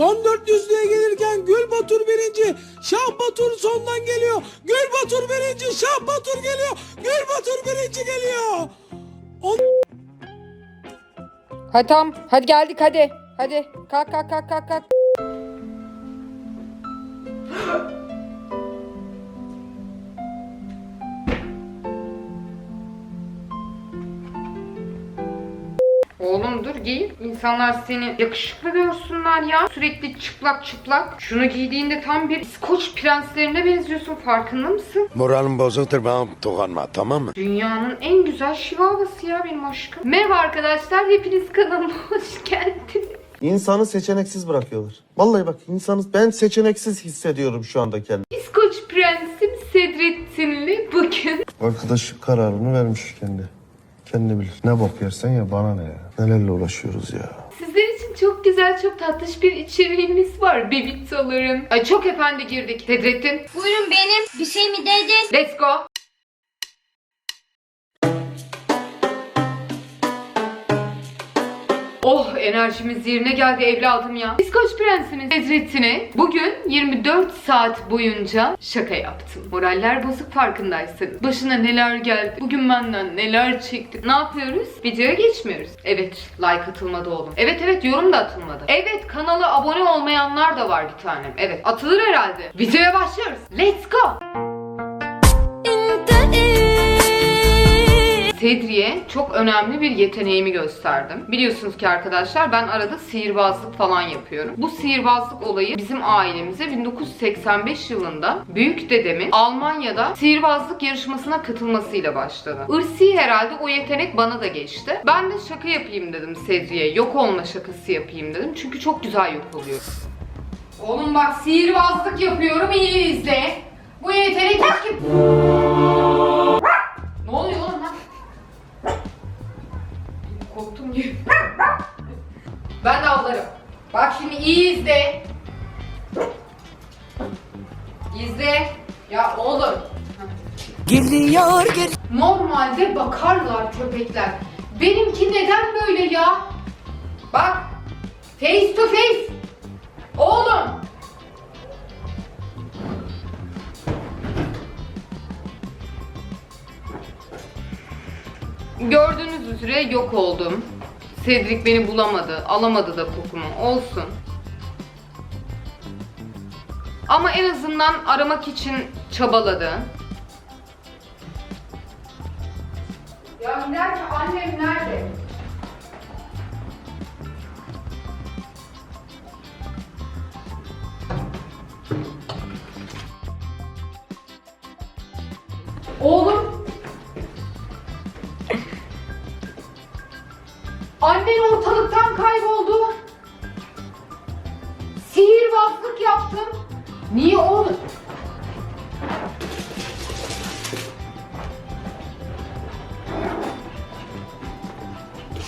Son 400'lüğe gelirken Gül Batur birinci. Şah Batur sondan geliyor. Gül Batur birinci. Şah Batur geliyor. Gül Batur birinci geliyor. Hadi tamam. Hadi geldik hadi. Hadi. Kalk kalk kalk kalk kalk. Oğlum dur giy. İnsanlar seni yakışıklı görsünler ya. Sürekli çıplak çıplak. Şunu giydiğinde tam bir İskoç prenslerine benziyorsun. Farkında mısın? Moralim bozuktur bana dokunma tamam mı? Dünyanın en güzel şivavası ya benim aşkım. Merhaba arkadaşlar. Hepiniz kanalıma hoş geldiniz. İnsanı seçeneksiz bırakıyorlar. Vallahi bak insanı ben seçeneksiz hissediyorum şu anda kendimi. İskoç prensim Cedrettin'le bugün Arkadaş kararını vermiş kendi. Kendi bilir. Ne bok yersen ya bana ne ya. Nelerle uğraşıyoruz ya. sizler için çok güzel, çok tatlış bir içeriğimiz var. Bebitoların. Ay çok efendi girdik. Cedrettin, Buyurun benim. Bir şey mi dedin? let's go. Oh enerjimiz yerine geldi evladım ya. İskoç prensimiz Cedrettin'e bugün 24 saat boyunca şaka yaptım. Moraller bozuk farkındaysanız. Başına neler geldi. Bugün benden neler çekti. Ne yapıyoruz? Videoya geçmiyoruz. Evet like atılmadı oğlum. Evet evet yorum da atılmadı. Evet kanala abone olmayanlar da var bir tanem. Evet atılır herhalde. Videoya başlıyoruz. Let's go. Sedri'ye çok önemli bir yeteneğimi gösterdim. Biliyorsunuz ki arkadaşlar ben arada sihirbazlık falan yapıyorum. Bu sihirbazlık olayı bizim ailemize 1985 yılında büyük dedemin Almanya'da sihirbazlık yarışmasına katılmasıyla başladı. Irsi herhalde o yetenek bana da geçti. Ben de şaka yapayım dedim Sedri'ye. Yok olma şakası yapayım dedim. Çünkü çok güzel yok oluyor. Oğlum bak sihirbazlık yapıyorum iyi izle. Bu yetenek kim? Bak şimdi iyi izle. İzle. Ya oğlum. Geliyor geliyor. Normalde bakarlar köpekler. Benimki neden böyle ya? Bak. Face to face. Oğlum. Gördüğünüz üzere yok oldum. Cedric beni bulamadı, alamadı da kokumu. Olsun. Ama en azından aramak için çabaladı. Ya nerede? Annem nerede? Annen ortalıktan kayboldu. Sihirbazlık yaptım. Niye oğlum?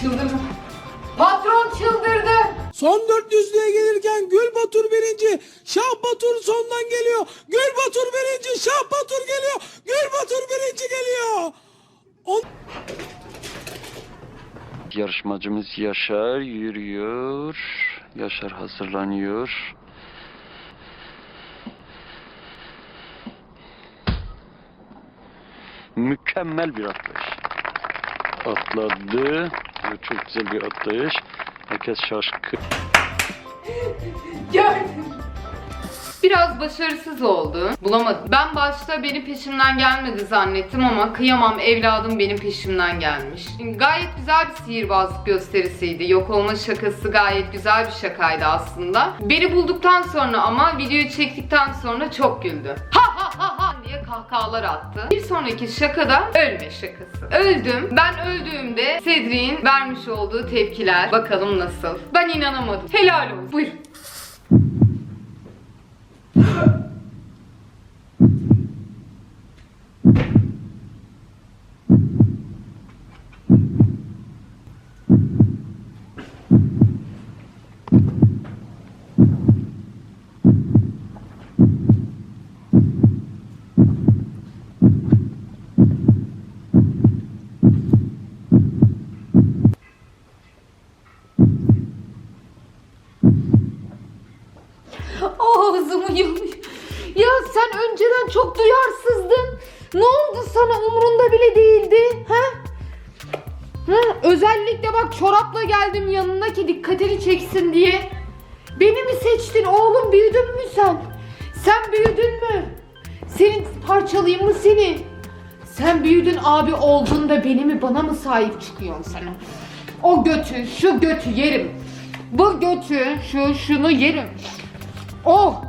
Çıldırdım. Patron çıldırdı. Son 400'lüğe gelirken Gül Batur birinci. Şah Batur sondan geliyor. Gül Batur birinci. Şah Batur geliyor. Gül Batur birinci geliyor. Yarışmacımız Yaşar yürüyor. Yaşar hazırlanıyor. Mükemmel bir atlayış. Atladı. Çok güzel bir atlayış. Herkes şaşkın. Gördüm. Biraz başarısız oldu. Bulamadım. Ben başta benim peşimden gelmedi zannettim ama kıyamam evladım benim peşimden gelmiş. Gayet güzel bir sihirbazlık gösterisiydi. Yok olma şakası gayet güzel bir şakaydı aslında. Beni bulduktan sonra ama videoyu çektikten sonra çok güldü. Ha ha ha ha diye kahkahalar attı. Bir sonraki şakada ölme şakası. Öldüm. Ben öldüğümde Cedric'in vermiş olduğu tepkiler bakalım nasıl. Ben inanamadım. Helal olsun. Buyurun. çok duyarsızdın. Ne oldu sana umurunda bile değildi. Ha? Ha? Özellikle bak çorapla geldim yanına ki dikkatini çeksin diye. Beni mi seçtin oğlum büyüdün mü sen? Sen büyüdün mü? Senin parçalayayım mı seni? Sen büyüdün abi oldun da beni mi bana mı sahip çıkıyorsun sen? O götü şu götü yerim. Bu götü şu şunu yerim. Oh!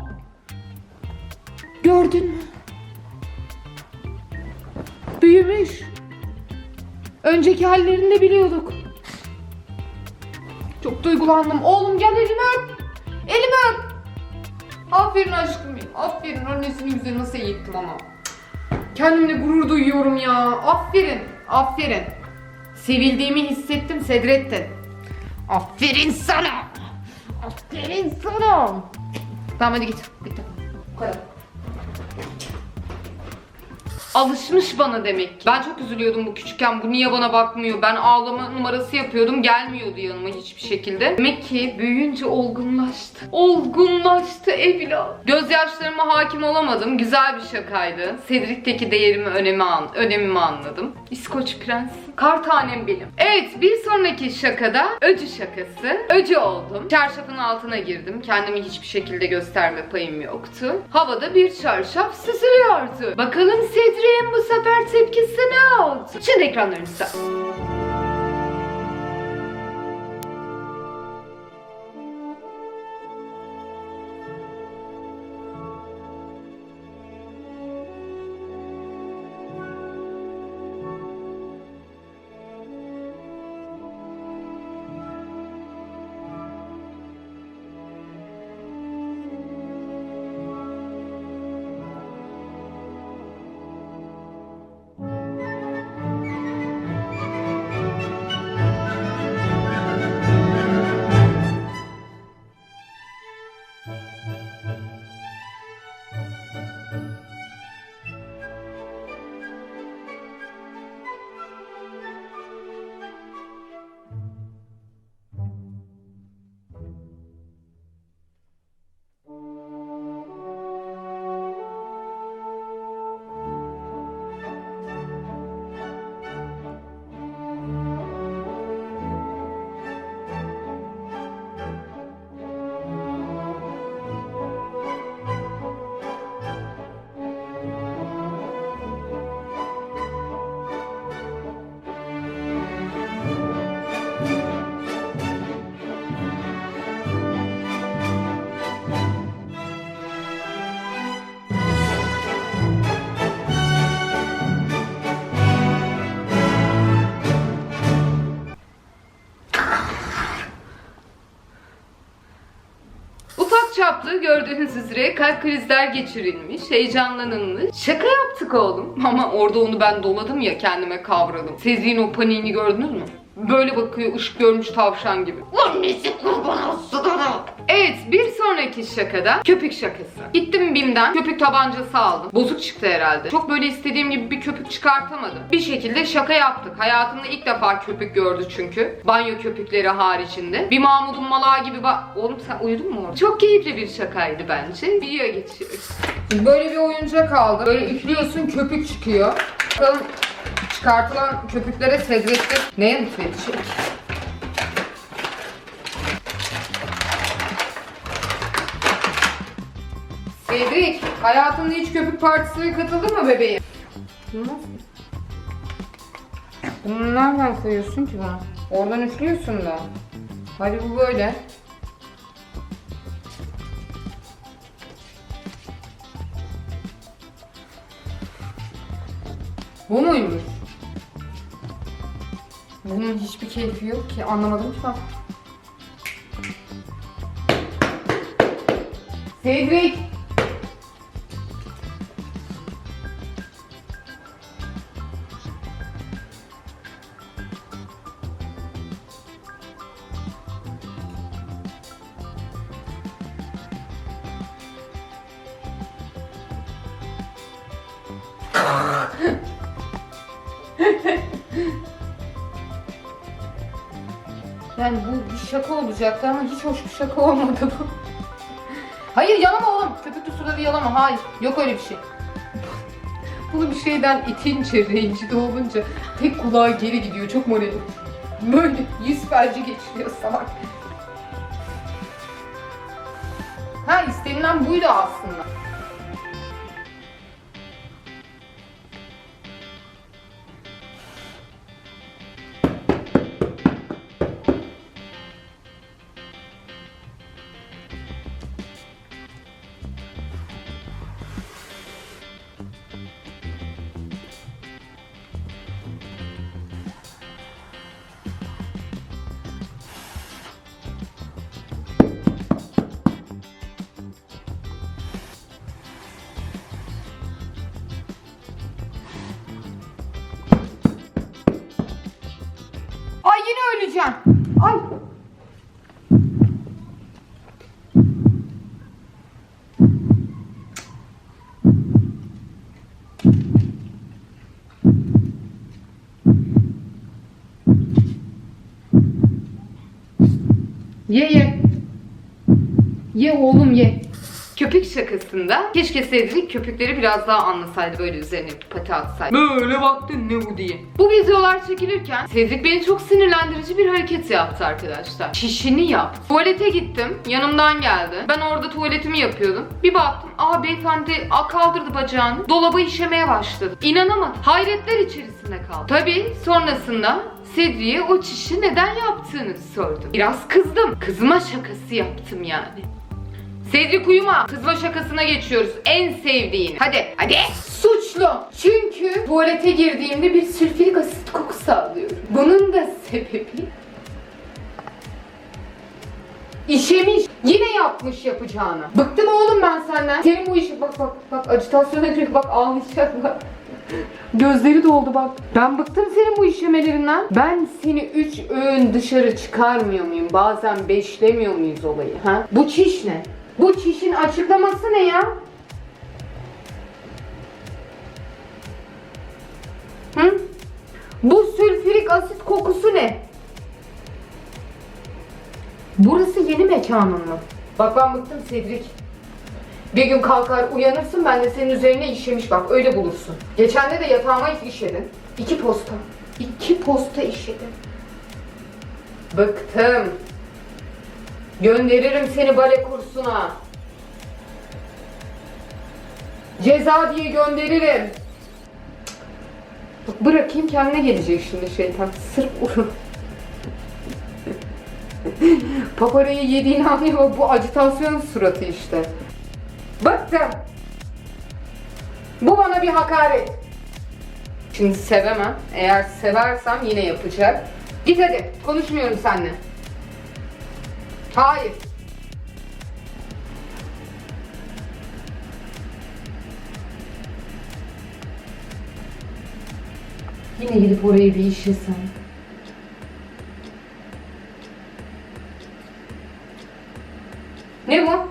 Gördün mü? Büyümüş. Önceki hallerini de biliyorduk. Çok duygulandım. Oğlum gel elimi öp. Elimi öp. Aferin aşkım benim. Aferin annesini güzel nasıl eğittim ama. Kendimle gurur duyuyorum ya. Aferin. Aferin. Sevildiğimi hissettim Sedrettin. Aferin sana. Aferin sana. Tamam hadi git. Bitti. Bu kadar. Alışmış bana demek ki. Ben çok üzülüyordum bu küçükken. Bu niye bana bakmıyor? Ben ağlama numarası yapıyordum. Gelmiyordu yanıma hiçbir şekilde. Demek ki büyüyünce olgunlaştı. Olgunlaştı evlat. Gözyaşlarıma hakim olamadım. Güzel bir şakaydı. Cedric'teki değerimi, önemi an, önemimi anladım. İskoç prens. Kar tanem benim. Evet bir sonraki şakada öcü şakası. Öcü oldum. Çarşafın altına girdim. Kendimi hiçbir şekilde gösterme payım yoktu. Havada bir çarşaf süzülüyordu. Bakalım Cedric'in bu sefer tepkisi ne oldu? Şimdi ekranlarınızda. Gördüğünüz üzere kalp krizler geçirilmiş, heyecanlanılmış. Şaka yaptık oğlum ama orada onu ben doladım ya kendime kavradım. Sezgin o paniğini gördünüz mü? Böyle bakıyor ışık görmüş tavşan gibi. Annesi kurban olsun ona. Evet bir sonraki şakada köpük şakası. Gittim BİM'den köpük tabancası aldım. Bozuk çıktı herhalde. Çok böyle istediğim gibi bir köpük çıkartamadım. Bir şekilde şaka yaptık. Hayatımda ilk defa köpük gördü çünkü. Banyo köpükleri haricinde. Bir Mahmud'un malağı gibi bak. Oğlum sen uyudun mu orada? Çok keyifli bir şakaydı bence. Videoya geçiyoruz. Böyle bir oyuncak aldım. Böyle üflüyorsun köpük çıkıyor. Bakalım çıkartılan köpüklere Sedrettin neye lütfedecek? Cedric, hayatında hiç köpük partisine katıldın mı bebeğim? Nasıl? Bunu nereden koyuyorsun ki bana? Oradan üflüyorsun da. Hadi bu böyle. Bu muymuş? Bunun hiçbir keyfi yok ki. Anlamadım ki ben. Cedric! Yani bu bir şaka olacaktı ama hiç hoş bir şaka olmadı bu. Hayır yalama oğlum. Köpüklü suları yalama. Hayır. Yok öyle bir şey. Bunu bir şeyden itince, rencide olunca tek kulağa geri gidiyor. Çok moralim. Böyle yüz felci geçiriyor salak. Ha istenilen buydu aslında. Ye ye. Ye oğlum ye. Köpük şakasında keşke Cedric köpükleri biraz daha anlasaydı böyle üzerine bir pati atsaydı. Böyle baktın ne bu diye. Bu videolar çekilirken Cedric beni çok sinirlendirici bir hareket yaptı arkadaşlar. Çişini yaptı. Tuvalete gittim. Yanımdan geldi. Ben orada tuvaletimi yapıyordum. Bir baktım. Aa beyefendi aa, kaldırdı bacağını. Dolaba işemeye başladı. İnanamadım. Hayretler içerisinde kaldım. Tabii sonrasında Cedric'e o çişi neden yaptığını sordum. Biraz kızdım. Kızma şakası yaptım yani. Cedric uyuma. Kızma şakasına geçiyoruz. En sevdiğin. Hadi, hadi. Suçlu. Çünkü tuvalete girdiğimde bir sülfürik asit kokusu alıyorum. Bunun da sebebi... İşemiş. Yine yapmış yapacağını. Bıktım oğlum ben senden. Senin bu işi... Bak bak bak acitasyona giriyor. Bak ağlayacak bak. Gözleri doldu bak. Ben bıktım senin bu işemelerinden. Ben seni üç öğün dışarı çıkarmıyor muyum? Bazen beşlemiyor muyuz olayı? Ha? Bu çiş ne? Bu çişin açıklaması ne ya? Hı? Bu sülfürik asit kokusu ne? Burası yeni mekanın mı? Bak ben bıktım Cedric. Bir gün kalkar uyanırsın ben de senin üzerine işemiş bak öyle bulursun. Geçen de yatağıma işedin. İki posta. İki posta işedin. Bıktım. Gönderirim seni bale kursuna. Ceza diye gönderirim. Bak bırakayım kendine gelecek şimdi şeytan. Sırf uğraş. Paparayı yediğini anlıyor bu acitasyon suratı işte. Bıktım. Bu bana bir hakaret. Şimdi sevemem. Eğer seversem yine yapacak. Git hadi. Konuşmuyorum seninle. Hayır. Yine gidip oraya bir işesem. Ne bu?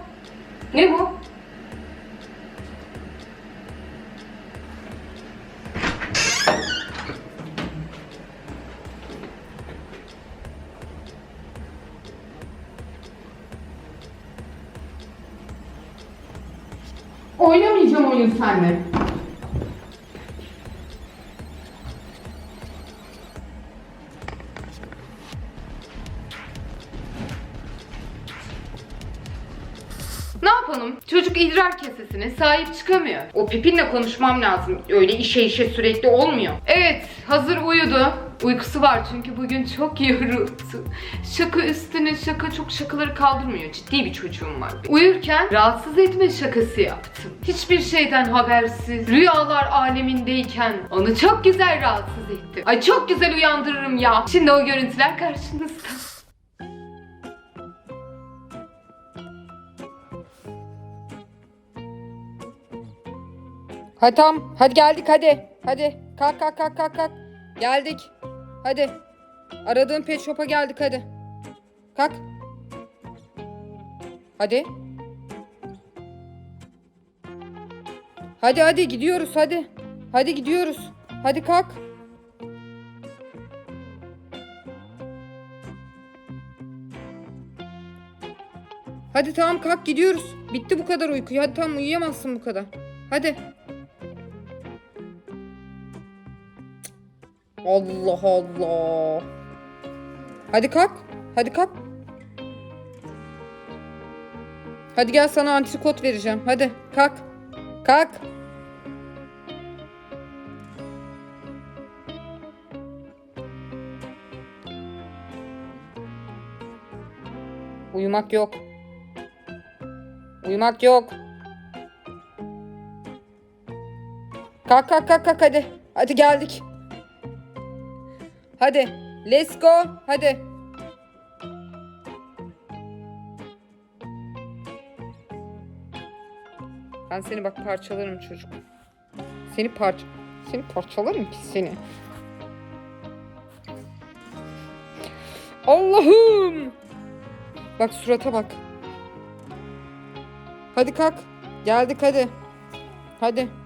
Ne bu? Oynamayacağım oyun seninle. Ne yapalım? Çocuk idrar kesesine sahip çıkamıyor. O pipinle konuşmam lazım. Öyle işe işe sürekli olmuyor. Evet, hazır uyudu. Uykusu var çünkü bugün çok yoruldu. Şaka üstüne şaka çok şakaları kaldırmıyor. Ciddi bir çocuğum var. Uyurken rahatsız etme şakası yaptım. Hiçbir şeyden habersiz, rüyalar alemindeyken onu çok güzel rahatsız ettim. Ay çok güzel uyandırırım ya. Şimdi o görüntüler karşınızda. Hadi tamam. Hadi geldik hadi. Hadi. Kalk kalk kalk kalk kalk. Geldik. Hadi. Aradığın pet shop'a geldik hadi. Kalk. Hadi. Hadi hadi gidiyoruz hadi. Hadi gidiyoruz. Hadi kalk. Hadi tamam kalk gidiyoruz. Bitti bu kadar uyku. Hadi tamam uyuyamazsın bu kadar. Hadi. Allah Allah. Hadi kalk. Hadi kalk. Hadi gel sana antrikot vereceğim. Hadi kalk. Kalk. Uyumak yok. Uyumak yok. Kalk kalk kalk kalk hadi. Hadi geldik. Hadi. Let's go. Hadi. Ben seni bak parçalarım çocuk. Seni parça seni parçalarım ki seni. Allah'ım. Bak surata bak. Hadi kalk. Geldik hadi. Hadi.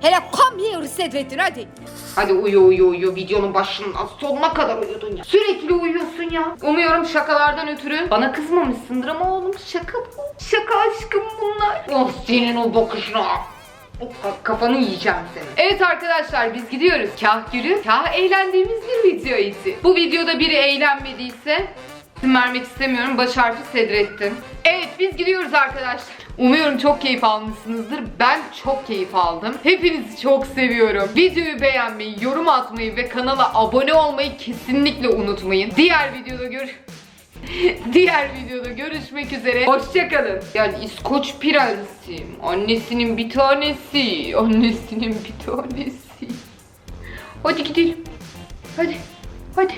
Hele come here Sedrettin hadi. Hadi uyu uyu uyu videonun başından sonuna kadar uyudun ya. Sürekli uyuyorsun ya. Umuyorum şakalardan ötürü bana kızmamışsındır ama oğlum şaka bu. Şaka aşkım bunlar. Oh senin o bakışına. Kafanı yiyeceğim senin. Evet arkadaşlar biz gidiyoruz. Kah gülü, kah eğlendiğimiz bir videoydu. Bu videoda biri eğlenmediyse isim vermek istemiyorum. Baş harfi Sedrettin. Evet biz gidiyoruz arkadaşlar. Umuyorum çok keyif almışsınızdır. Ben çok keyif aldım. Hepinizi çok seviyorum. Videoyu beğenmeyi, yorum atmayı ve kanala abone olmayı kesinlikle unutmayın. Diğer videoda gör Diğer videoda görüşmek üzere. Hoşçakalın. Yani İskoç prensiyim. Annesinin bir tanesi. Annesinin bir tanesi. Hadi gidelim. Hadi. Hadi.